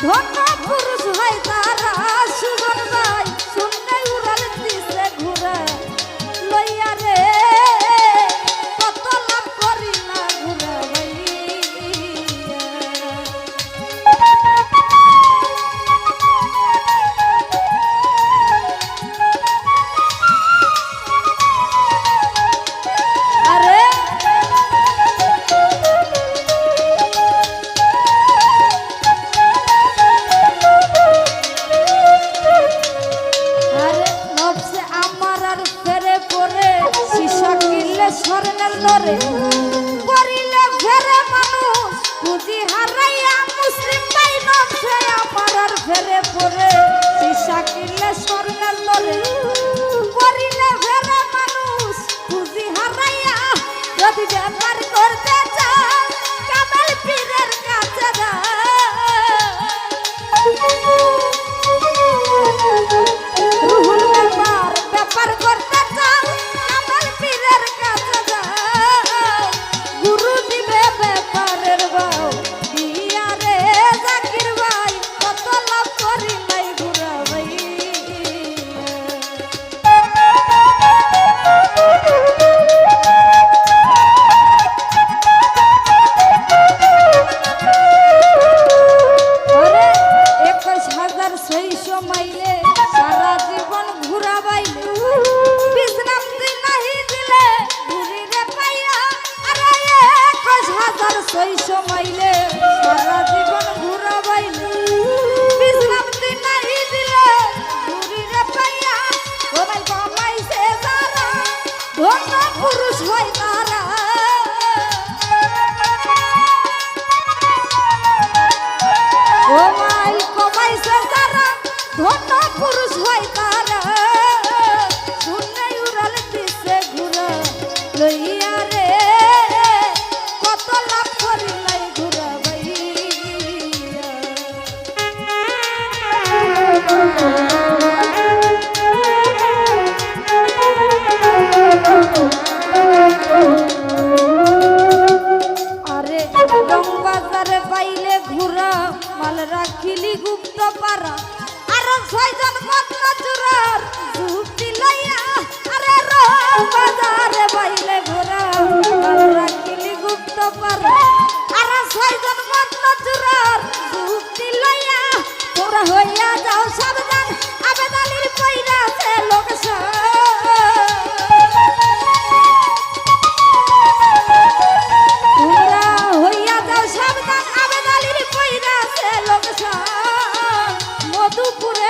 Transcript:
ধন্য পুরুষ স্মরণের লরে। করিলে ফেরে মানুষ বুঝি হারাইয়া মুসলিম ভাই নছে আমার ফেরে পড়ে। procurei.